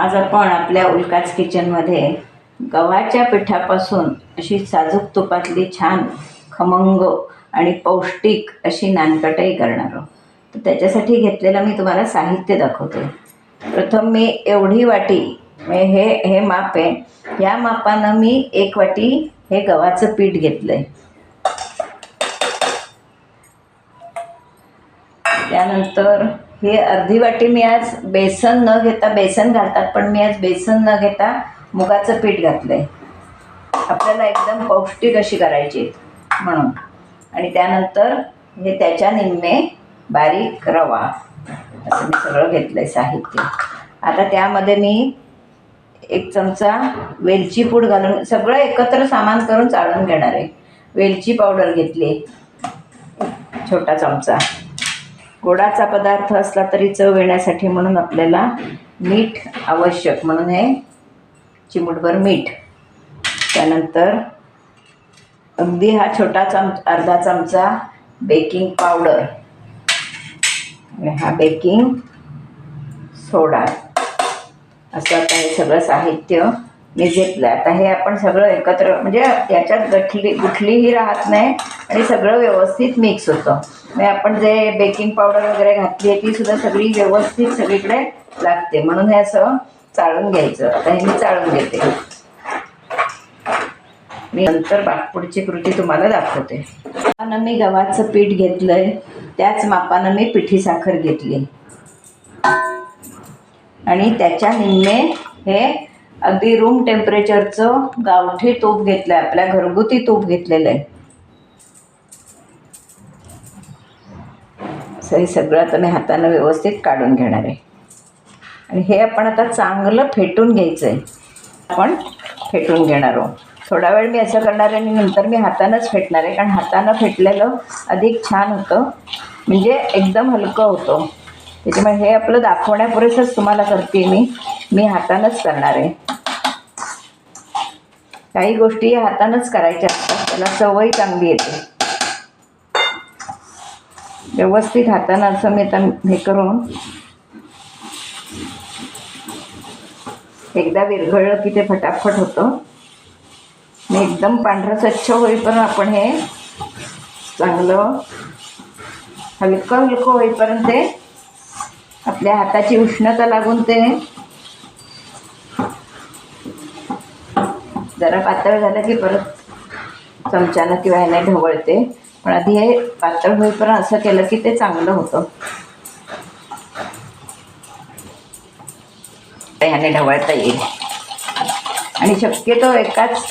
आज आपण आपल्या उल्काच किचनमध्ये गव्हाच्या पिठापासून अशी साजूक तुपातली छान खमंग आणि पौष्टिक अशी नानकटाई करणार आहोत. तर त्याच्यासाठी घेतलेलं मी तुम्हाला साहित्य दाखवते. प्रथम मी एवढी वाटी म्हणजे हे हे माप आहे. या मापानं मी एक वाटी हे गव्हाचं पीठ घेतलं आहे त्यानंतर हे अर्धी वाटी मी आज बेसन न घेता बेसन घालतात पण मी आज बेसन न घेता मुगाचं पीठ घातलं आहे आपल्याला एकदम पौष्टिक अशी करायची म्हणून. आणि त्यानंतर हे त्याच्या निम्मे बारीक रवा. असं मी सगळं घेतलं आहे साहित्य. आता त्यामध्ये मी एक चमचा वेलची पूड घालून सगळं एकत्र सामान करून चाळून घेणार आहे. वेलची पावडर घेतली. छोटा चमचा. गोडाचा पदार्थ असला तरी चव येण्यासाठी म्हणून आपल्याला मीठ आवश्यक. म्हणून हे चिमूटभर मीठ. त्यानंतर अगदी हा छोटा चम अर्धा चमचा बेकिंग पावडर आणि हा बेकिंग सोडा असं आता हे सगळं साहित्य मी घेतलं. आता हे आपण सगळं एकत्र म्हणजे याच्यात गठली कुठलीही राहत नाही आणि सगळं व्यवस्थित मिक्स होतं. म्हणजे आपण जे बेकिंग पावडर वगैरे घातली आहे ती सुद्धा सगळी व्यवस्थित सगळीकडे लागते. म्हणून हे असं चाळून घ्यायचं. आता हे मी चाळून घेते. मी नंतर बागपुढची कृती तुम्हाला दाखवते. मापानं मी गव्हाचं पीठ घेतलंय. त्याच मापानं मी पिठी साखर घेतली. आणि त्याच्या निम्मे हे अगदी रूम टेम्परेचरचं गावठी तूप घेतलं आहे आपल्या घरगुती तूप घेतलेलं आहे हे सगळं आता मी हातानं व्यवस्थित काढून घेणार आहे. आणि हे आपण आता चांगलं फेटून घ्यायचं आहे आपण फेटून घेणार आहोत. थोडा वेळ मी असं करणार आहे आणि नंतर मी हातानंच फेटणार आहे कारण हातानं फेटलेलं अधिक छान होतं. म्हणजे एकदम हलकं होतं. त्याच्यामुळे हे आपलं दाखवण्यापुरेसंच तुम्हाला करते मी. मी हातानंच करणार आहे. काही गोष्टी हातानंच करायच्या असतात. त्याला सवय चांगली येते. व्यवस्थित हातानं असं मी आता हे करून एकदा विरघळलं की ते फटाफट होतं. मी एकदम पांढरं स्वच्छ होईपर्यंत आपण हे चांगलं हलकं हलकं होईपर्यंत ते आपल्या हाताची उष्णता लागून ते जरा पातळ झालं की परत चमच्यानं किंवा ह्याने ढवळते. पण आधी हे पातळ होईपर्यंत असं केलं की ते चांगलं होतं. ह्याने ढवळता येईल. आणि शक्यतो एकाच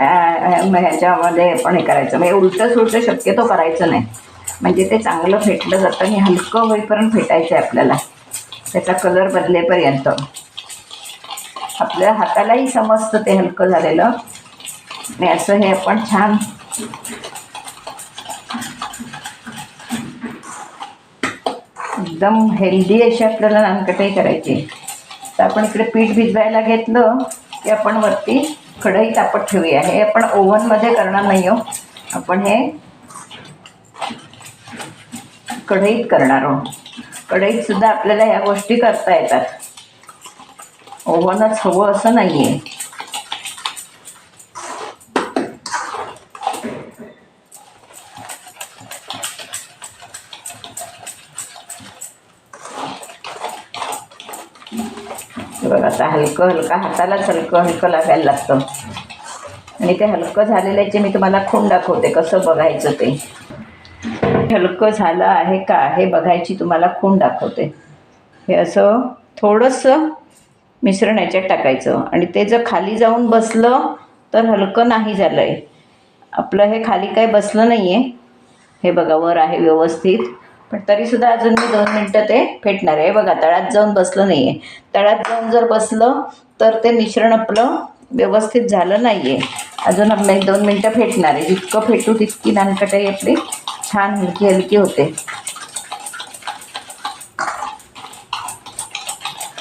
ह्याच्यामध्ये पण हे करायचं. म्हणजे उलटं सुलटं शक्यतो करायचं नाही. म्हणजे ते चांगलं फेटलं जातं आणि हलकं होईपर्यंत फेटायचं आहे आपल्याला. त्याचा कलर बदलेपर्यंत. आपल्या हातालाही समजतं ते हलकं झालेलं. आणि असं हे आपण छान. एकदम हेल्दी अशी आपल्याला नानकटही करायची. तर आपण इकडे पीठ भिजवायला घेतलं की आपण वरती कढई तापत ठेवूया. हे आपण ओव्हनमध्ये करणार नाही हो. आपण हे कढईत करणार आहोत. कढईत सुद्धा आपल्याला ह्या गोष्टी करता येतात. ओव्हनच हवं असं नाही आहे बघा आता हलकं हलकं हातालाच हलकं हलकं लागायला लागतं आणि ते हलकं झालेल्याचे मी तुम्हाला खून दाखवते कसं बघायचं ते हलकं झालं आहे का हे बघायची तुम्हाला खूण दाखवते हे असं थोडंसं मिश्रण याच्यात टाकायचं. आणि ते जर खाली जाऊन बसलं तर हलकं नाही झालं आहे आपलं हे खाली काही बसलं नाही आहे हे बघा वर आहे व्यवस्थित. पण तरीसुद्धा अजून मी दोन मिनटं ते फेटणार आहे. हे बघा तळात जाऊन बसलं नाही आहे तळात जाऊन जर बसलं तर ते मिश्रण आपलं व्यवस्थित झालं नाही आहे अजून आपलं एक दोन मिनटं फेटणार आहे. जितकं फेटू तितकी नानकटाई आपली छान हलकी हलकी होते.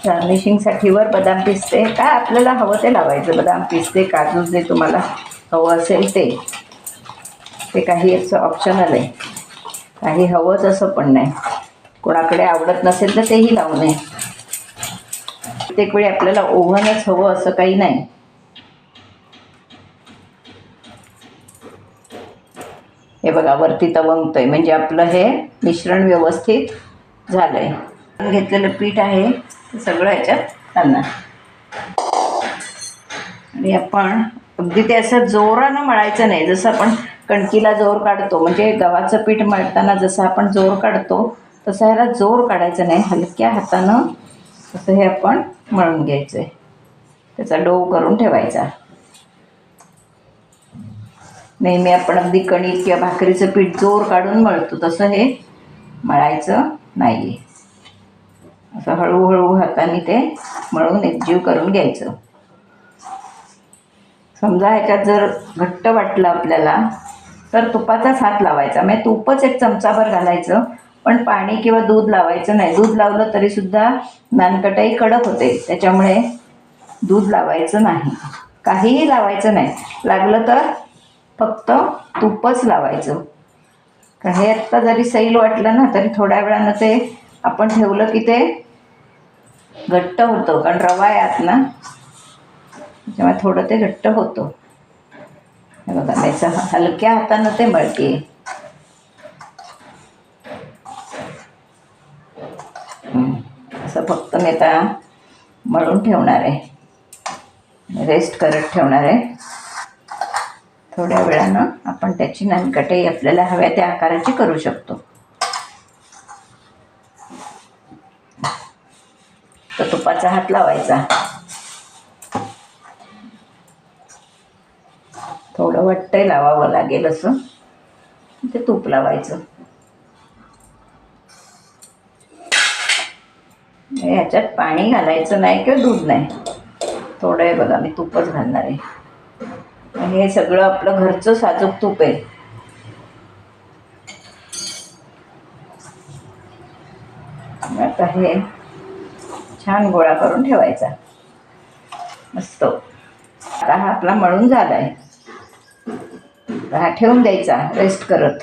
गार्निशिंगसाठी वर बदाम पिसते. काय आपल्याला हवं ते लावायचं बदाम पिसते काजू जे तुम्हाला हवं असेल ते. ते काही असं ऑप्शनल आहे. काही हवंच असं पण नाही. कोणाकडे आवडत नसेल तर तेही लावू नये. प्रत्येक वेळी आपल्याला ओव्हनच हवं असं काही नाही. हे बघा वरती तवंगतोय. म्हणजे आपलं हे मिश्रण व्यवस्थित झालंय. घेतलेलं पीठ आहे. सगळं ह्याच्यात घालणार आणि आपण अगदी ते असं जोरानं मळायचं नाही. जसं आपण कणकीला जोर काढतो म्हणजे गव्हाचं पीठ मळताना जसं आपण जोर काढतो तसं ह्याला जोर काढायचं नाही. हलक्या हातानं असं हे आपण मळून घ्यायचं आहे त्याचा डो करून ठेवायचा. नेहमी आपण अगदी कणिक किंवा भाकरीचं पीठ जोर काढून मळतो. तसं हे मळायचं नाही आहे असं हळूहळू हाताने ते मळून एकजीव करून घ्यायचं. समजा ह्याच्यात जर घट्ट वाटलं आपल्याला तर तुपाचाच हात लावायचा. म्हणजे तुपच एक चमचाभर घालायचं पण पाणी किंवा दूध लावायचं नाही. दूध लावलं तरीसुद्धा नानकटाई कडक होते. त्याच्यामुळे दूध लावायचं नाही. काहीही लावायचं नाही. लागलं तर फक्त तुपच लावायचं. कारण हे आत्ता जरी सैल वाटलं ना तरी थोड्या वेळानं ते आपण ठेवलं की ते घट्ट होतं कारण रवा आहे आत ना त्याच्यामुळे थोडं ते घट्ट होतं. हे बघा त्याचं हलक्या हातानं ते मळते. असं फक्त मी आता मळून ठेवणार आहे. रेस्ट करत ठेवणार आहे. थोड्या वेळानं आपण त्याची नानकटाई आपल्याला हव्या त्या आकाराची करू शकतो. तर तुपाचा हात लावायचा. थोडं वाटतंय लावावं लागेल असं. ते तूप लावायचं. ह्याच्यात पाणी घालायचं नाही किंवा दूध नाही. थोडं आहे बघा मी तूपच घालणार आहे. आणि हे सगळं आपलं घरचं साजूक तूप आहे. आता हे छान गोळा करून ठेवायचा. मस्त. आता हा आपला मळून झाला आहे हा ठेवून द्यायचा रेस्ट करत.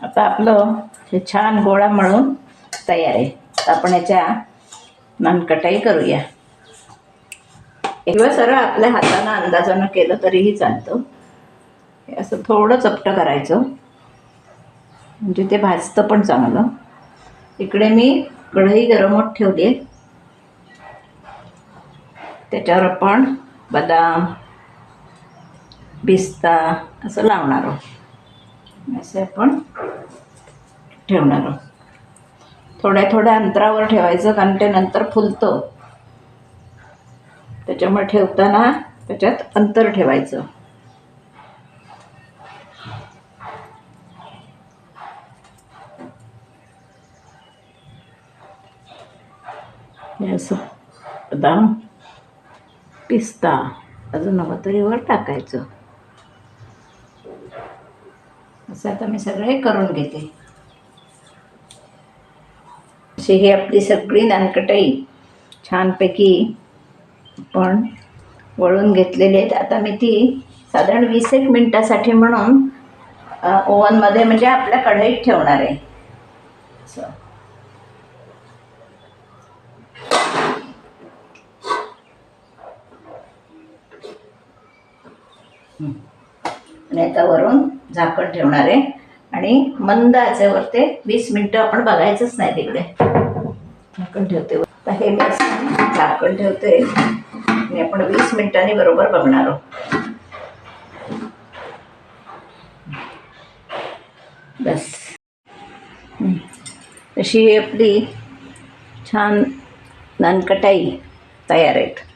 आता आपलं हे छान गोळा मळून तयार आहे. आपण याच्या नानकटाई करूया. किंवा सरळ आपल्या हातानं अंदाजानं केलं तरीही चालतं. हे असं थोडं चपटं करायचं. म्हणजे ते भाजतं पण चांगलं. इकडे मी कढई गरम होत ठेवली. आहे त्याच्यावर आपण बदाम पिस्ता असं लावणार आहोत. असे आपण ठेवणार आहोत. थोड्या थोड्या अंतरावर ठेवायचं कारण ते नंतर फुलतं. त्याच्यामुळे ठेवताना त्याच्यात अंतर ठेवायचं. असं. बदाम पिस्ता. अजून हवं तरी वर टाकायचं. असं आता मी सगळे करून घेते. अशी ही आपली सगळी नानकटाई. छानपैकी पण वळून घेतलेली आहेत. आता मी ती साधारण वीस एक मिनटासाठी म्हणून ओव्हनमध्ये म्हणजे आपल्या कढईत ठेवणार आहे. असं. आणि आता वरून झाकण ठेवणार आहे. आणि मंद आचेवर ते वीस मिनटं आपण बघायचंच नाही तिकडे. झाकण ठेवते आता हे मी झाकण ठेवते. आणि आपण वीस मिनिटांनी बरोबर बघणार आहोत. बस. अशी ही आपली छान नानकटाई तयार आहेत.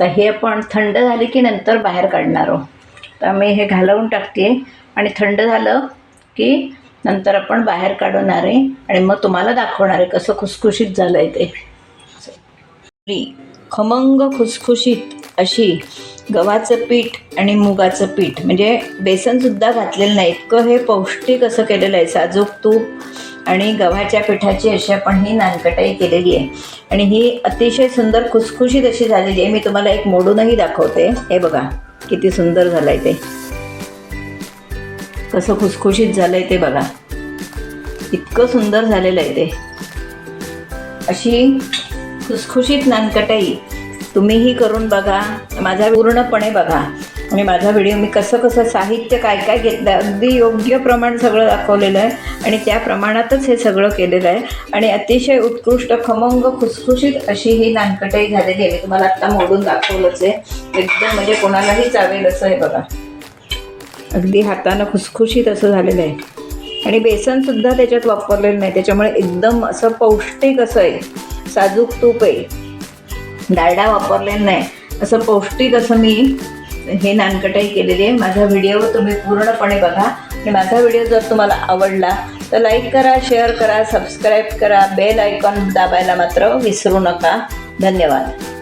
तर हे आपण थंड झाली की नंतर बाहेर काढणार आहोत. तर मी हे घालवून टाकते. आणि थंड झालं की नंतर आपण बाहेर काढवणार आहे. आणि मग तुम्हाला दाखवणार आहे कसं खुसखुशीत झालं आहे ते खमंग खुसखुशीत अशी गव्हाचं पीठ आणि मुगाचं पीठ. म्हणजे बेसनसुद्धा घातलेलं नाही. इतकं हे पौष्टिक असं केलेलं आहे. साजूक तूप. आणि गव्हाच्या पिठाची अशी आपण ही नानकटाई केलेली आहे. आणि ही अतिशय सुंदर खुसखुशीत अशी झालेली आहे. मी तुम्हाला एक मोडूनही दाखवते. हे बघा किती सुंदर झालं आहे ते. कसं खुसखुशीत झालं आहे ते बघा. इतकं सुंदर झालेलं आहे ते. अशी खुसखुशीत नानकटाई तुम्हीही करून बघा. माझा पूर्णपणे बघा. आणि माझा व्हिडिओ मी कसं कसं साहित्य काय काय घेतलं अगदी योग्य प्रमाण सगळं दाखवलेलं आहे. आणि त्या प्रमाणातच हे सगळं केलेलं आहे. आणि अतिशय उत्कृष्ट खमंग खुसखुशीत अशी ही नानकटाई झालेली आहे. मी तुम्हाला आत्ता मोडून दाखवलंच आहे. एकदम म्हणजे कोणालाही चावेल असं आहे बघा. अगदी हातानं खुसखुशीत असं झालेलं आहे. आणि बेसनसुद्धा त्याच्यात वापरलेलं नाही. त्याच्यामुळे एकदम असं पौष्टिक असं आहे. साजूक तूप आहे. डालडा वापरलेलं नाही. असं पौष्टिक असं मी हे नानकटाई केलेली आहे. माझा व्हिडिओ तुम्ही पूर्णपणे बघा. आणि माझा व्हिडिओ जर तुम्हाला आवडला तर लाईक करा शेअर करा सबस्क्राईब करा. बेल आयकॉन दाबायला मात्र विसरू नका. धन्यवाद.